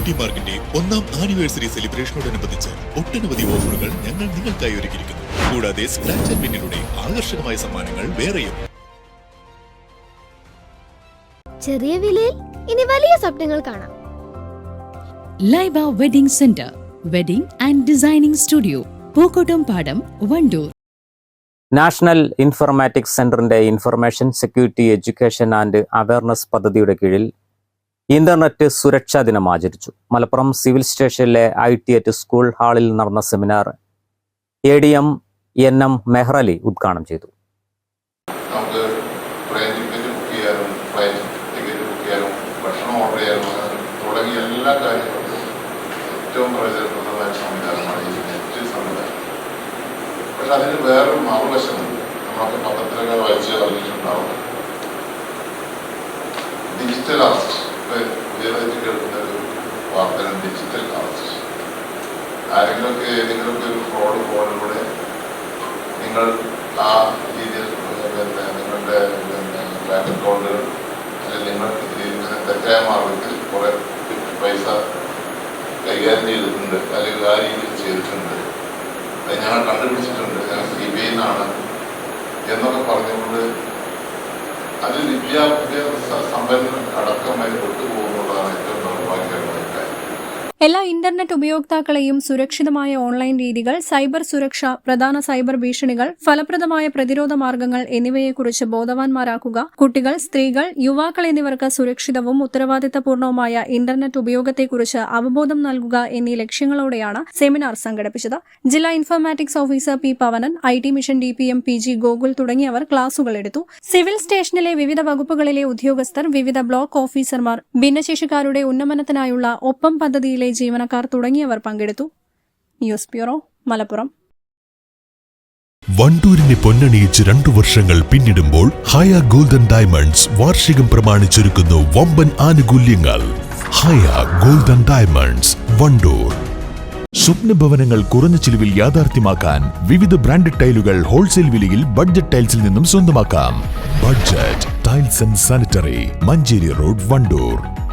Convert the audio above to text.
Beauty മാർക്കിന്റെ ഒന്നാം anniversary സെലിബ്രേഷനോടനുബന്ധിച്ച് ഒട്ടനവധി ഓഫറുകൾ ഞങ്ങൾ നിങ്ങൾക്കായി ഒരുക്കിയിരിക്കുന്നു. കൂടാതെ സ്ക്രാച്ച് ആൻഡ് വിന്നിലൂടെ ആകർഷകമായ സമ്മാനങ്ങൾ വേറെയും. ചെറിയ വിലയിൽ ഇനി വലിയ സ്വപ്നങ്ങൾ കാണാം. Laiba wedding centre wedding and designing studio Pookkottum Padam Wandoor National Informatics സെന്ററിന്റെ information security education and awareness പദ്ധതിയുടെ കീഴിൽ ഇന്റർനെറ്റ് സുരക്ഷാ ദിനം ആചരിച്ചു. മലപ്പുറം സിവിൽ സ്റ്റേഷനിലെ ഐ ടി എറ്റ് സ്കൂൾ ഹാളിൽ നടന്ന seminar A D M N M Mehrali ഉദ്ഘാടനം ചെയ്തു. വായിച്ച് ഡിജിറ്റൽ അറസ്റ്റ് ആരെങ്കിലുമൊക്കെ ഏതെങ്കിലുമൊക്കെ ഒരു ഫ്രോഡ് കോളിലൂടെ നിങ്ങൾ ആ രീതിയിൽ പിന്നെ നിങ്ങളുടെ പിന്നെ ബാങ്ക് അക്കൗണ്ടുകൾ അല്ലെങ്കിൽ നിങ്ങൾ ഇങ്ങനെ തെറ്റായ മാർഗത്തിൽ കുറെ പൈസ കൈകാര്യം ചെയ്തിട്ടുണ്ട് അല്ലെങ്കിൽ ആ രീതിയിൽ ചെയ്തിട്ടുണ്ട്. അത് ഞങ്ങൾ കണ്ടുപിടിച്ചിട്ടുണ്ട്. ഞങ്ങൾ സി ബി ഐ നിന്നാണ് എന്നൊക്കെ പറഞ്ഞുകൊണ്ട് അതിൽ വിദ്യാഭ്യാസ സമ്പന്നൻ അടക്കമായി എല്ലാ ഇന്റർനെറ്റ് ഉപയോക്താക്കളെയും സുരക്ഷിതമായ ഓൺലൈൻ രീതികൾ സൈബർ സുരക്ഷ പ്രധാന സൈബർ ഭീഷണികൾ ഫലപ്രദമായ പ്രതിരോധ മാർഗങ്ങൾ എന്നിവയെക്കുറിച്ച് ബോധവാന്മാരാക്കുക. കുട്ടികൾ സ്ത്രീകൾ യുവാക്കൾ എന്നിവർക്ക് സുരക്ഷിതവും ഉത്തരവാദിത്തപൂർണവുമായ ഇന്റർനെറ്റ് ഉപയോഗത്തെക്കുറിച്ച് അവബോധം നൽകുക എന്നീ ലക്ഷ്യങ്ങളോടെയാണ് സെമിനാർ സംഘടിപ്പിച്ചത്. ജില്ലാ informatics officer P Pavanan I T mission D P M P G Gokul തുടങ്ങിയവർ ക്ലാസുകൾ എടുത്തു. സിവിൽ സ്റ്റേഷനിലെ വിവിധ വകുപ്പുകളിലെ ഉദ്യോഗസ്ഥർ വിവിധ ബ്ലോക്ക് ഓഫീസർമാർ ഭിന്നശേഷിക്കാരുടെ ഉന്നമനത്തിനായുള്ള ഒപ്പം പദ്ധതിയിലെ ജീവനക്കാർ തുടങ്ങിയവർ പങ്കെടുത്തു. News bureau Malappuram. വണ്ടൂരിനെ പൊന്നണിയിച്ച് രണ്ടു വർഷങ്ങൾ പിന്നിടുമ്പോൾ ഹയ ഗോൾഡൻ ഡയമണ്ട്സ് വാർഷികം പ്രമാണിച്ചൊരുക്കുന്നു വമ്പൻ ആനുകൂല്യങ്ങൾ. Haya golden diamonds Wandoor. സ്വപ്ന ഭവനങ്ങൾ കുറഞ്ഞ ചിലവിൽ യാഥാർത്ഥ്യമാക്കാൻ വിവിധ ബ്രാൻഡഡ് ടൈലുകൾ ഹോൾസെയിൽ വിലയിൽ ബഡ്ജറ്റ് ടൈൽസിൽ നിന്നും സ്വന്തമാക്കാം. Budget tiles and sanitary Manjeri road Wandoor.